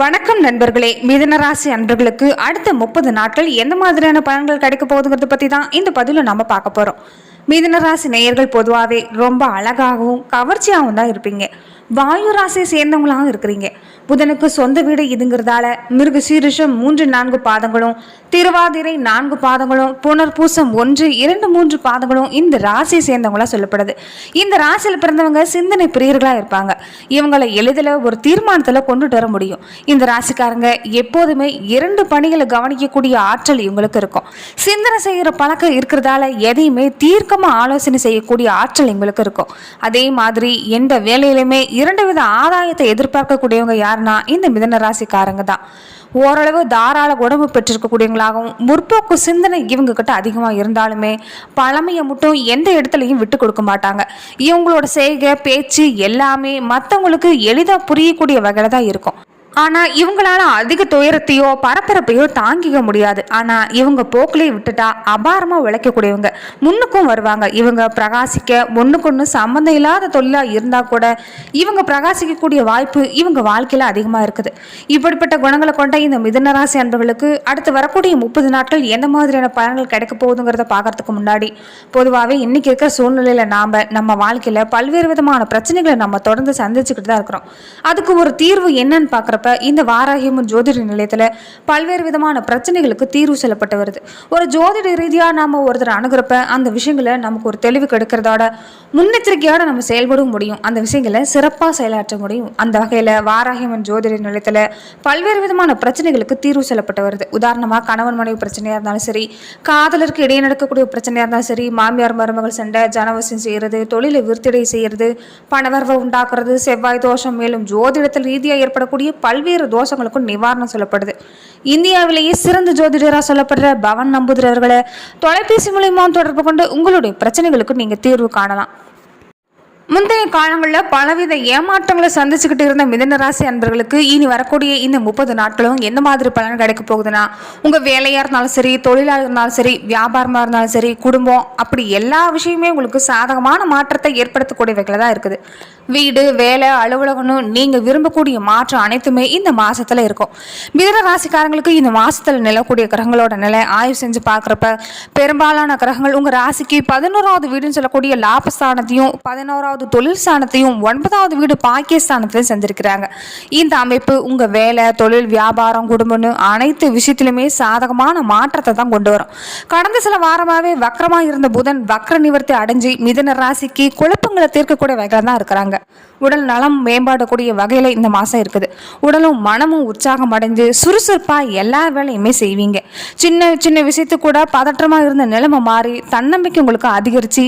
வணக்கம் நண்பர்களே. மிதனராசி அன்பர்களுக்கு அடுத்த முப்பது நாட்கள் எந்த மாதிரியான பலன்கள் கிடைக்க போகுதுங்கிறத பற்றி தான் இந்த பதிவில் நம்ம பார்க்க போகிறோம் மிதனராசி நேயர்கள் பொதுவாகவே ரொம்ப அழகாகவும் கவர்ச்சியாகவும் தான் இருப்பீங்க. வாயு ராசியை சேர்ந்தவங்களாகவும் இருக்கிறீங்க. புதனுக்கு சொந்த வீடு இதுங்கிறதால மிருக சீரிஷம் மூன்று நான்கு பாதங்களும் திருவாதிரை நான்கு பாதங்களும் புனர்பூசம் ஒன்று இரண்டு மூன்று பாதங்களும் இந்த ராசியை சேர்ந்தவங்களா சொல்லப்படுது. இந்த ராசியில் பிறந்தவங்க சிந்தனை பிரியர்களாக இருப்பாங்க. இவங்களை எளிதில் ஒரு தீர்மானத்தில் கொண்டுட்டு வர முடியும். இந்த ராசிக்காரங்க எப்போதுமே இரண்டு பணிகளை கவனிக்கக்கூடிய ஆற்றல் இவங்களுக்கு இருக்கும். சிந்தனை செய்கிற பழக்கம் இருக்கிறதால எதையுமே தீர்க்கமாக ஆலோசனை செய்யக்கூடிய ஆற்றல் எங்களுக்கு இருக்கும். அதே மாதிரி எந்த வேலையிலுமே இரண்டு வித ஆதாயத்தை எதிர்பார்க்கக்கூடியவங்க யாருன்னா இந்த மிதன ராசிக்காரங்க தான். ஓரளவு தாராள உடம்பு பெற்றிருக்கக்கூடியவங்களாகவும் முற்போக்கு சிந்தனை இவங்க கிட்ட அதிகமாக இருந்தாலுமே பழமையை மட்டும் எந்த இடத்துலையும் விட்டு கொடுக்க மாட்டாங்க. இவங்களோட செய்கை பேச்சு எல்லாமே மற்றவங்களுக்கு எளிதாக புரியக்கூடிய வகையில் தான் இருக்கும். ஆனால் இவங்களால அதிக துயரத்தையோ பரபரப்பையோ தாங்கிக்க முடியாது. ஆனால் இவங்க போக்கிலே விட்டுட்டா அபாரமாக உழைக்கக்கூடியவங்க. முன்னுக்கும் வருவாங்க. இவங்க பிரகாசிக்க ஒன்றுக்கொன்று சம்மந்தம் இல்லாத தொழிலாக இருந்தால் கூட இவங்க பிரகாசிக்கக்கூடிய வாய்ப்பு இவங்க வாழ்க்கையில் அதிகமாக இருக்குது. இப்படிப்பட்ட குணங்களை கொண்ட இந்த மிதனராசி அன்பர்களுக்கு அடுத்து வரக்கூடிய முப்பது நாட்கள் எந்த மாதிரியான பலன்கள் கிடைக்க போகுதுங்கிறத பார்க்கறதுக்கு முன்னாடி பொதுவாகவே இன்னைக்கு இருக்கிற சூழ்நிலையில் நாம் நம்ம வாழ்க்கையில் பல்வேறு விதமான பிரச்சனைகளை நம்ம தொடர்ந்து சந்திச்சுக்கிட்டு தான் இருக்கிறோம். அதுக்கு ஒரு தீர்வு என்னன்னு பார்க்குறப்ப இந்த வாராகியம்மன் ஜோதிட நிலையத்தில் பல்வேறு விதமான பிரச்சனைகளுக்கு தீர்வு செல்லப்பட்டு வருது. ஒரு ஜோதிட ரீதியாக நாம் ஒருத்தர் அணுகிறப்ப அந்த விஷயங்களை நமக்கு ஒரு தெளிவு கிடைக்கிறதோட முன்னெச்சரிக்கையோட நம்ம செயல்படவும் முடியும். அந்த விஷயங்களை சிறப்பாக செயலாற்ற முடியும். அந்த வகையில் வாராகியம்மன் ஜோதிட நிலையத்தில் பல்வேறு விதமான பிரச்சனைகளுக்கு தீர்வு செல்லப்பட்டு வருது. உதாரணமாக கணவன் மனைவி பிரச்சனையாக இருந்தாலும் சரி காதலருக்கு இடையே நடக்கக்கூடிய பிரச்சனையாக இருந்தாலும் சரி மாமியார் மருமகள் சண்டை ஜனவசியம் செய்கிறது தொழிலை விருத்திடை செய்கிறது பணவரவை உண்டாக்குறது செவ்வாய் தோஷம் மேலும் ஜோதிடத்தில் ரீதியாக ஏற்படக்கூடிய பல்வேறு தோஷங்களுக்கும் நிவாரணம் சொல்லப்படுது. இந்தியாவிலேயே சிறந்த ஜோதிடராக சொல்லப்படுற பவன் நம்புதிரர்களை தொலைபேசி மூலியமாக தொடர்பு கொண்டு உங்களுடைய பிரச்சனைகளுக்கு நீங்கள் தீர்வு காணலாம். முந்தைய காலங்களில் பலவித ஏமாற்றங்களை சந்திச்சுக்கிட்டு இருந்த மிதன ராசி அன்பர்களுக்கு இனி வரக்கூடிய இந்த முப்பது நாட்களும் எந்த மாதிரி பலன் கிடைக்க போகுதுன்னா உங்கள் வேலையாக இருந்தாலும் சரி தொழிலாக இருந்தாலும் சரி வியாபாரமாக இருந்தாலும் சரி குடும்பம் அப்படி எல்லா விஷயமே உங்களுக்கு சாதகமான மாற்றத்தை ஏற்படுத்தக்கூடியவைகளை தான் இருக்குது. வீடு வேலை அலுவலகம்னு நீங்கள் விரும்பக்கூடிய மாற்றம் அனைத்துமே இந்த மாதத்தில் இருக்கும். மிதன ராசிக்காரங்களுக்கு இந்த மாதத்தில் நிலக்கூடிய கிரகங்களோட நிலை ஆய்வு செஞ்சு பார்க்குறப்ப பெரும்பாலான கிரகங்கள் உங்கள் ராசிக்கு பதினோராவது வீடுன்னு சொல்லக்கூடிய லாபஸ்தானத்தையும் பதினோராவது தொழில் ஸ்தானத்தையும் ஒன்பதாவது வீடு பாக்கியஸ்தானத்தையும் செஞ்சிருக்கிறாங்க இந்த அமைப்பு உங்கள் வேலை தொழில் வியாபாரம் குடும்பம்னு அனைத்து விஷயத்திலுமே சாதகமான மாற்றத்தை தான் கொண்டு வரும். கடந்த சில வாரமாகவே வக்கரமாக இருந்த புதன் வக்கர நிவர்த்தி அடைஞ்சு மிதன ராசிக்கு குழப்பங்களை தீர்க்கக்கூடிய வகையில் தான் இருக்கிறாங்க. உடல் நலம் மேம்பாடக்கூடிய வகையில் இந்த மாதம் இருக்குது. உடலும் மனமும் உற்சாகம் அடைஞ்சு சுறுசுறுப்பாக எல்லா வேலையுமே செய்வீங்க. சின்ன சின்ன விஷயத்துக்கு கூட பதற்றமாக இருந்த நிலைமை மாறி தன்னம்பிக்கை உங்களுக்கு அதிகரித்து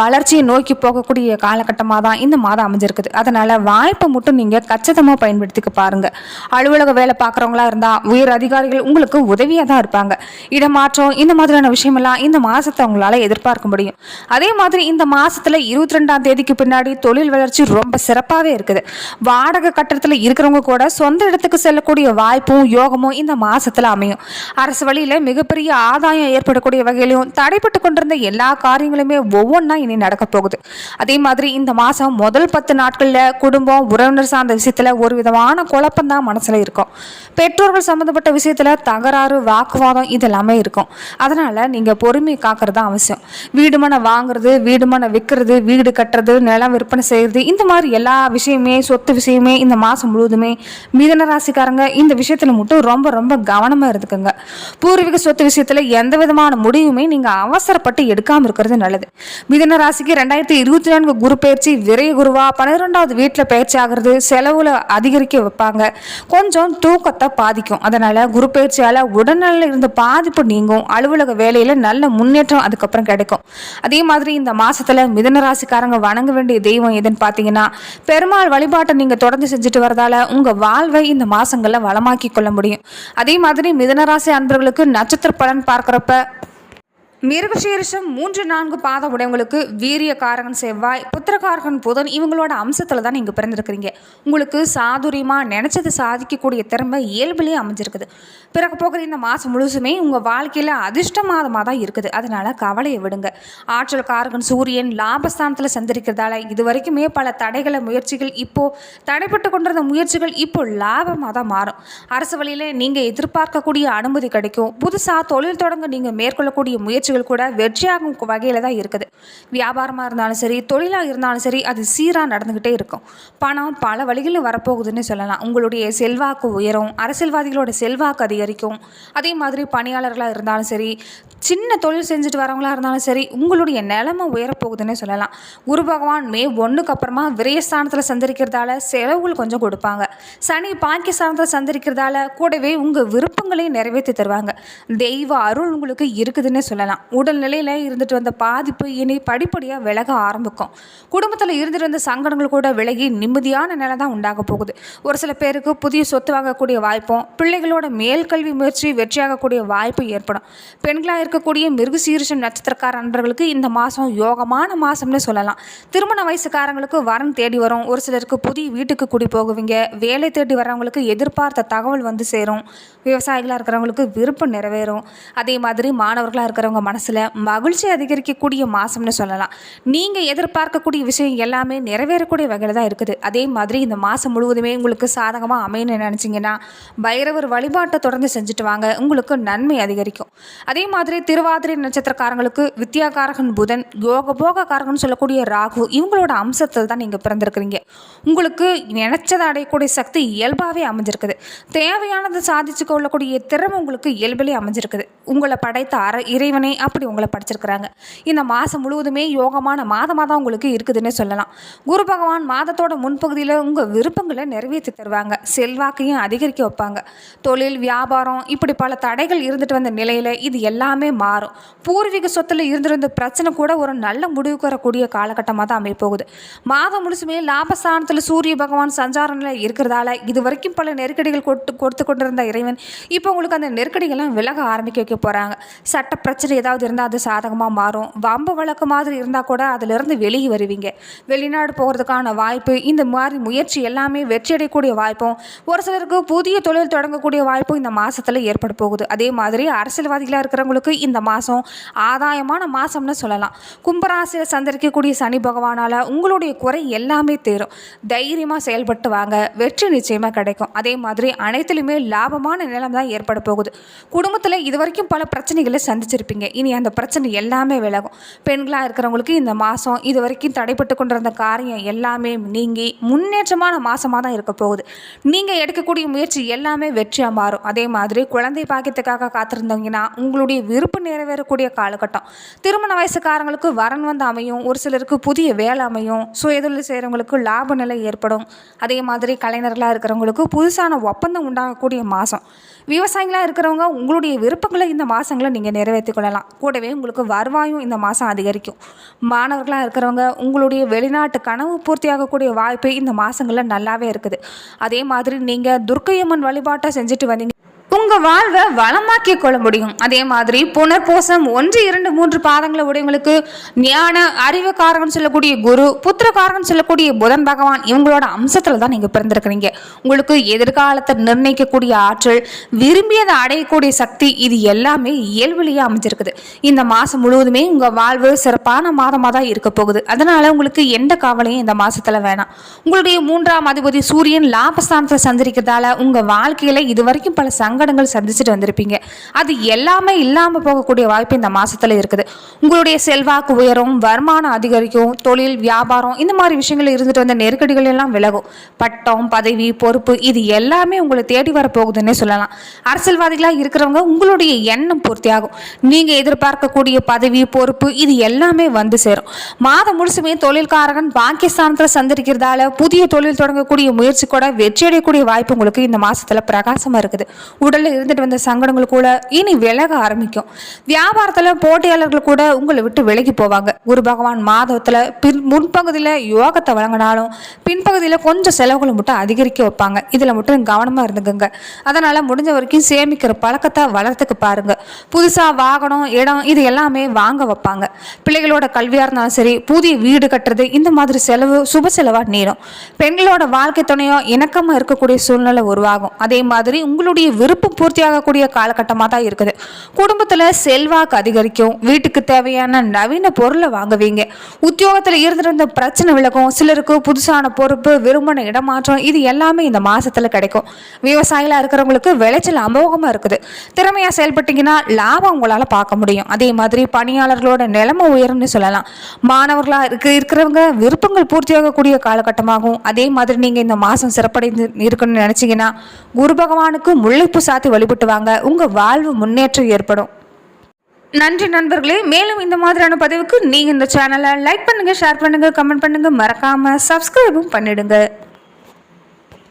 வளர்ச்சியை நோக்கி போகக்கூடிய கால காலகட்டமாக தான் இந்த மாதம் அமைஞ்சிருக்குது. அதனால் வாய்ப்பை மட்டும் நீங்கள் கச்சிதமாக பயன்படுத்திக்க பாருங்கள் அலுவலக வேலை பார்க்குறவங்களா இருந்தால் உயர் அதிகாரிகள் உங்களுக்கு உதவியாக தான் இருப்பாங்க. இடமாற்றம் இந்த மாதிரியான விஷயமெல்லாம் இந்த மாதத்தை அவங்களால எதிர்பார்க்க முடியும். அதே மாதிரி இந்த மாதத்தில் இருபத்தி ரெண்டாம் தேதிக்கு பின்னாடி தொழில் வளர்ச்சி ரொம்ப சிறப்பாகவே இருக்குது. வாடகை கட்டத்தில் இருக்கிறவங்க கூட சொந்த இடத்துக்கு செல்லக்கூடிய வாய்ப்பும் யோகமும் இந்த மாதத்தில் அமையும். அரசு வழியில் மிகப்பெரிய ஆதாயம் ஏற்படக்கூடிய வகையிலும் தடைப்பட்டு கொண்டிருந்த எல்லா காரியங்களுமே ஒவ்வொன்றா இனி நடக்க போகுது. அதே மாதிரி இந்த மாதம் முதல் பத்து நாட்களில் குடும்பம் உறவினர் சார்ந்த விஷயத்தில் ஒரு விதமான குழப்பம் தான் மனசில் இருக்கும். பெற்றோர்கள் சம்மந்தப்பட்ட விஷயத்தில் தகராறு வாக்குவாதம் இதெல்லாமே இருக்கும். அதனால் நீங்கள் பொறுமை காக்கிறது தான் அவசியம். வீடு மனை வாங்குறது வீடு மனை விற்கிறது வீடு கட்டுறது நிலம் விற்பனை செய்கிறது இந்த மாதிரி எல்லா விஷயமே சொத்து விஷயமே இந்த மாதம் முழுவதுமே மிதன ராசிக்காரங்க இந்த விஷயத்தில் மட்டும் ரொம்ப ரொம்ப கவனமாக இருந்துக்குங்க. பூர்வீக சொத்து விஷயத்தில் எந்த விதமான முடிவுமே நீங்கள் அவசரப்பட்டு எடுக்காமல் இருக்கிறது நல்லது. மிதன ராசிக்கு ரெண்டாயிரத்தி இருபத்தி நான்கு குரூப் பயிற்சி விரைகுருவா பன்னிரெண்டாவது வீட்டில் பயிற்சி ஆகிறது செலவில் அதிகரிக்க வைப்பாங்க. கொஞ்சம் தூக்கத்தை பாதிக்கும். அதனால குரு பயிற்சியால் உடல்நலில் இருந்த பாதிப்பு நீங்கும். அலுவலக வேலையில் நல்ல முன்னேற்றம் அதுக்கப்புறம் கிடைக்கும். அதே மாதிரி இந்த மாசத்துல மிதன ராசிக்காரங்க வணங்க வேண்டிய தெய்வம் எதுன்னு பார்த்தீங்கன்னா பெருமாள் வழிபாட்டை நீங்கள் தொடர்ந்து செஞ்சுட்டு வரதால உங்கள் வாழ்வை இந்த மாசங்களில் வளமாக்கி கொள்ள முடியும். அதே மாதிரி மிதனராசி அன்பர்களுக்கு நட்சத்திர பலன் பார்க்குறப்ப மிருகசீரிஷம் மூன்று நான்கு பாத உடையவங்களுக்கு வீரியக்காரகன் செவ்வாய் புத்திரகாரகன் புதன் இவங்களோட அம்சத்தில் தான் நீங்கள் பிறந்திருக்கிறீங்க. உங்களுக்கு சாதுரியமாக நினச்சது சாதிக்கக்கூடிய திறமை இயல்பிலேயே அமைஞ்சிருக்குது. பிறகு போகிற இந்த மாதம் முழுசுமே உங்கள் வாழ்க்கையில் அதிர்ஷ்ட மாதமாக தான் இருக்குது. அதனால் கவலையை விடுங்க. ஆற்றல் காரகன் சூரியன் லாபஸ்தானத்தில் சந்திரிக்கிறதால இது வரைக்குமே பல தடைகளை முயற்சிகள் இப்போது தடைப்பட்டு கொண்டிருந்த முயற்சிகள் இப்போ லாபமாக தான் மாறும். அரசு வழியில் நீங்கள் எதிர்பார்க்கக்கூடிய அனுமதி கிடைக்கும். புதுசாக தொழில் தொடங்க நீங்கள் மேற்கொள்ளக்கூடிய முயற்சி முயற்சிகள் கூட வெற்றியாகும் வகையில் தான் இருக்குது. வியாபாரமாக இருந்தாலும் சரி தொழிலாக இருந்தாலும் சரி அது சீராக நடந்துக்கிட்டே இருக்கும். பணம் பல வழிகளில் வரப்போகுதுன்னு சொல்லலாம். உங்களுடைய செல்வாக்கு உயரும். அரசியல்வாதிகளோட செல்வாக்கு அதிகரிக்கும். அதே மாதிரி பணியாளர்களாக இருந்தாலும் சரி சின்ன தொழில் செஞ்சுட்டு வரவங்களா இருந்தாலும் சரி உங்களுடைய நிலைமை உயரப்போகுதுன்னு சொல்லலாம். குரு பகவான் மே ஒன்றுக்கு அப்புறமா விரயஸ்தானத்தில் சந்தரிக்கிறதால செலவுகள் கொஞ்சம் கொடுப்பாங்க. சனி பாக்கியஸ்தானத்தில் சந்தரிக்கிறதால கூடவே உங்கள் விருப்பங்களையும் நிறைவேற்றி தருவாங்க. தெய்வ அருள் உங்களுக்கு இருக்குதுன்னே சொல்லலாம். உடல்நிலையில் இருந்துட்டு வந்த பாதிப்பு இனி படிப்படியாக விலக ஆரம்பிக்கும். குடும்பத்தில் இருந்துட்டு வந்த சங்கடங்கள் கூட விலகி நிம்மதியான நிலை தான் உண்டாக போகுது. ஒரு சில பேருக்கு புதிய சொத்து வாங்கக்கூடிய வாய்ப்பும் பிள்ளைகளோட மேல்கல்வி முயற்சி வெற்றியாகக்கூடிய வாய்ப்பு ஏற்படும். பெண்களாக இருக்கக்கூடிய மிருகசீரிஷம் நட்சத்திரக்கார நண்பர்களுக்கு இந்த மாதம் யோகமான மாதம்னு சொல்லலாம். திருமண வயசுக்காரங்களுக்கு வரன் தேடி வரும். ஒரு சிலருக்கு புதிய வீட்டுக்கு குடி போகுவீங்க. வேலை தேடி வர்றவங்களுக்கு எதிர்பார்த்த தகவல் வந்து சேரும். விவசாயிகளாக இருக்கிறவங்களுக்கு விருப்பம் நிறைவேறும். அதே மாதிரி மாணவர்களாக இருக்கிறவங்க மனசில் மகிழ்ச்சி அதிகரிக்கக்கூடிய மாதம்னு சொல்லலாம். நீங்கள் எதிர்பார்க்கக்கூடிய விஷயம் எல்லாமே நிறைவேறக்கூடிய வகையில் தான் இருக்குது. அதே மாதிரி இந்த மாதம் முழுவதுமே உங்களுக்கு சாதகமாக அமையணும்னு நினச்சிங்கன்னா பைரவர் வழிபாட்டை தொடர்ந்து செஞ்சுட்டு வாங்க. உங்களுக்கு நன்மை அதிகரிக்கும். அதே மாதிரி திருவாதிரை நட்சத்திரக்காரங்களுக்கு வித்யாகாரகன் புதன் யோக போகக்காரகன் சொல்லக்கூடிய ராகு இவங்களோட அம்சத்தில் தான் நீங்கள் பிறந்திருக்கிறீங்க. உங்களுக்கு நினைச்சதை அடையக்கூடிய சக்தி இயல்பாகவே அமைஞ்சிருக்குது. தேவையானதை சாதிச்சு கொள்ளக்கூடிய திறமை உங்களுக்கு இயல்பிலே அமைஞ்சிருக்குது. உங்களை படைத்த அற இறைவனே அப்படி உங்களை படிச்சிருக்கிறாங்க. இந்த மாதம் முழுவதுமே யோகமான மாதமாக தான் உங்களுக்கு இருக்குதுன்னு சொல்லலாம். குரு பகவான் மாதத்தோட முன்பகுதியில் உங்கள் விருப்பங்களை நிறைவேற்றி தருவாங்க. செல்வாக்கையும் அதிகரிக்க வைப்பாங்க. தொழில் வியாபாரம் இப்படி பல தடைகள் இருந்துட்டு வந்த நிலையில் இது எல்லாமே மாறும். பூர்வீக சொத்தில் இருந்திருந்த பிரச்சனை கூட ஒரு நல்ல முடிவுக்கு வரக்கூடிய காலகட்டமாக தான் அமைப்போகுது மாதம் முழுசுமே லாபஸ்தானத்தில் சூரிய பகவான் சஞ்சாரத்தில் இருக்கிறதால இது வரைக்கும் பல நெருக்கடிகள் கொடுத்து கொடுத்து கொண்டிருந்த இறைவன் இப்போ உங்களுக்கு அந்த நெருக்கடிகள்லாம் விலக ஆரம்பிக்க வைக்க போகிறாங்க சட்ட பிரச்சனை ஏதாவது இருந்தால் அது சாதகமாக மாறும். வம்பு வழக்கு மாதிரி இருந்தால் கூட அதிலிருந்து வெளியே வருவீங்க. வெளிநாடு போகிறதுக்கான வாய்ப்பு இந்த மாதிரி முயற்சி எல்லாமே வெற்றியடையக்கூடிய வாய்ப்பும் ஒரு சிலருக்கு புதிய தொழில் தொடங்கக்கூடிய வாய்ப்பும் இந்த மாதத்தில் ஏற்பட போகுது. அதே மாதிரி அரசியல்வாதிகளாக இருக்கிறவங்களுக்கு இந்த மாதம் ஆதாயமான மாதம்னு சொல்லலாம். கும்பராசியில் சந்தரிக்கக்கூடிய சனி பகவானால் உங்களுடைய குறை எல்லாமே தேரும். தைரியமாக செயல்பட்டு வாங்க. வெற்றி நிச்சயமாக கிடைக்கும். அதே மாதிரி அனைத்துலையுமே லாபமான நிலம் தான் ஏற்பட போகுது. குடும்பத்தில் இது வரைக்கும் பல பிரச்சனைகளை சந்திச்சிருப்பீங்க. இனி அந்த பிரச்சனை எல்லாமே விலகும். பெண்களாக இருக்கிறவங்களுக்கு இந்த மாதம் இது வரைக்கும் தடைப்பட்டு கொண்டிருந்த காரியம் எல்லாமே நீங்கி முன்னேற்றமான மாதமாக தான் இருக்க போகுது. நீங்கள் எடுக்கக்கூடிய முயற்சி எல்லாமே வெற்றியாக மாறும். அதே மாதிரி குழந்தை பாக்கியத்துக்காக காத்திருந்தீங்கன்னா உங்களுடைய விருப்பம் நிறைவேறக்கூடிய காலகட்டம். திருமண வயசுக்காரங்களுக்கு வரன் வந்து அமையும். ஒரு சிலருக்கு புதிய வேலை அமையும். சுயதொழில் செய்கிறவங்களுக்கு லாப நிலை ஏற்படும். அதே மாதிரி கலைஞர்களாக இருக்கிறவங்களுக்கு புதுசான ஒப்பந்தம் உண்டாகக்கூடிய மாதம் விவசாயிகளாக இருக்கிறவங்க உங்களுடைய விருப்பங்களை இந்த மாதங்களை நீங்கள் நிறைவேற்றி கொள்ளலாம். கூடவே உங்களுக்கு வருவாயும் இந்த மாதம் அதிகரிக்கும். மாணவர்களாக இருக்கிறவங்க உங்களுடைய வெளிநாட்டு கனவு பூர்த்தியாகக்கூடிய வாய்ப்பு இந்த மாதங்களில் நல்லாவே இருக்குது. அதே மாதிரி நீங்கள் துர்க்கையம்மன் வழிபாட்டை செஞ்சுட்டு வந்தீங்க உங்கள் வாழ்வை வளமாக்கி கொள்ள முடியும். அதே மாதிரி புனர்போசம் ஒன்று இரண்டு மூன்று பாதங்களை உடையவங்களுக்கு ஞான அறிவு காரகம் சொல்லக்கூடிய குரு புத்திரக்காரகன் சொல்லக்கூடிய புதன் பகவான் இவங்களோட அம்சத்தில் தான் நீங்கள் பிறந்திருக்கிறீங்க. உங்களுக்கு எதிர்காலத்தை நிர்ணயிக்கக்கூடிய ஆற்றல் விரும்பியதை அடையக்கூடிய சக்தி இது எல்லாமே இயல்புலேயே அமைஞ்சிருக்குது. இந்த மாதம் முழுவதுமே உங்கள் வாழ்வு சிறப்பான மாதமாக தான் இருக்க போகுது. அதனால் உங்களுக்கு எந்த கவலையும் இந்த மாதத்தில் வேணாம். உங்களுடைய மூன்றாம் அதிபதி சூரியன் லாபஸ்தானத்தை சந்திரிக்கிறதால உங்கள் வாழ்க்கையில் இது வரைக்கும் பல சங்கடங்கள் சந்திச்சுட்டு வந்திருப்பீங்க. அது எல்லாமே இல்லாமல் போகக்கூடிய வாய்ப்பு இந்த மாசத்துல இருக்குது. உங்களுடைய செல்வாக்கு உயரும் வருமானம் அதிகரிக்கும் தொழில் வியாபாரம் இந்த மாதிரி விஷயங்கள் இருந்துட்டு வந்த நெருக்கடிகள் எல்லாம் விலகும். பட்டம் பதவி பொறுப்பு இது எல்லாமே உங்களை தேடி வரப்போகுதுன்னே சொல்லலாம். அரசியல்வாதிகளாக இருக்கிறவங்க உங்களுடைய எண்ணம் பூர்த்தியாகும். நீங்க எதிர்பார்க்கக்கூடிய பதவி பொறுப்பு இது எல்லாமே வந்து சேரும். மாதம் முழுசுமே தொழில்காரகன் பாக்கியஸ்தானத்தில் சந்திருக்கிறதால புதிய தொழில் தொடங்கக்கூடிய முயற்சி கூட வெற்றியடையக்கூடிய வாய்ப்பு உங்களுக்கு இந்த மாசத்துல பிரகாசமா இருக்குது. உடலில் இருந்துட்டு வந்த சங்கடங்கள் கூட இனி விலக ஆரம்பிக்கும். வியாபாரத்தில் போட்டியாளர்கள் கூட உங்களை விட்டு விலகி போவாங்க. குரு பகவான் மாதத்தில் பின் முன்பகுதியில் யோகத்தை வழங்கினாலும் பின்பகுதியில் கொஞ்சம் செலவுகளை மட்டும் அதிகரிக்க வைப்பாங்க. இதில் மட்டும் கவனமாக இருந்துக்குங்க. அதனால் முடிஞ்ச வரைக்கும் சேமிக்கிற பழக்கத்தை வளர்த்துக்கு பாருங்க. புதுசாக வாகனம் இடம் இது எல்லாமே வாங்க வைப்பாங்க. பிள்ளைகளோட கல்வியாக இருந்தாலும் சரி புதிய வீடு கட்டுறது இந்த மாதிரி செலவு சுப செலவாக நீரும். பெண்களோட வாழ்க்கை துணையோ இணக்கமாக இருக்கக்கூடிய சூழ்நிலை உருவாகும். அதே மாதிரி உங்களுடைய விருப்பம் பூர்த்தியாகக்கூடிய காலகட்டமாக தான் இருக்குது. குடும்பத்தில் செல்வாக்கு அதிகரிக்கும். வீட்டுக்கு தேவையான நவீன பொருளை வாங்குவீங்க. உத்தியோகத்தில் இருந்திருந்த பிரச்சனை விலகும். சிலருக்கு புதுசான பொறுப்பு விரும்பின இடமாற்றம் இது எல்லாமே இந்த மாசத்துல கிடைக்கும். விவசாயிகளாக இருக்கிறவங்களுக்கு விளைச்சல் அமோகமா இருக்குது. திறமையா செயல்பட்டீங்கன்னா லாபம் உங்களால் பார்க்க முடியும். அதே மாதிரி பணியாளர்களோட நிலைமை உயரும்னு சொல்லலாம். மாணவர்களாக இருக்க இருக்கிறவங்க விருப்பங்கள் பூர்த்தியாகக்கூடிய காலகட்டமாகும். அதே மாதிரி நீங்க இந்த மாதம் சிறப்படைந்து இருக்குன்னு நினைச்சீங்கன்னா குரு பகவானுக்கு முல்லைப்பூ சாத்தி வழிபட்டு வாங்க உங்க வாழ்வு முன்னேற்றம் ஏற்படும். நன்றி நண்பர்களே. மேலும் இந்த மாதிரியான பதிவுக்கு நீங்கள் இந்த சேனலை லைக் பண்ணுங்கள் ஷேர் பண்ணுங்கள் கமெண்ட் பண்ணுங்கள் மறக்காமல் சப்ஸ்கிரைபும் பண்ணிடுங்க.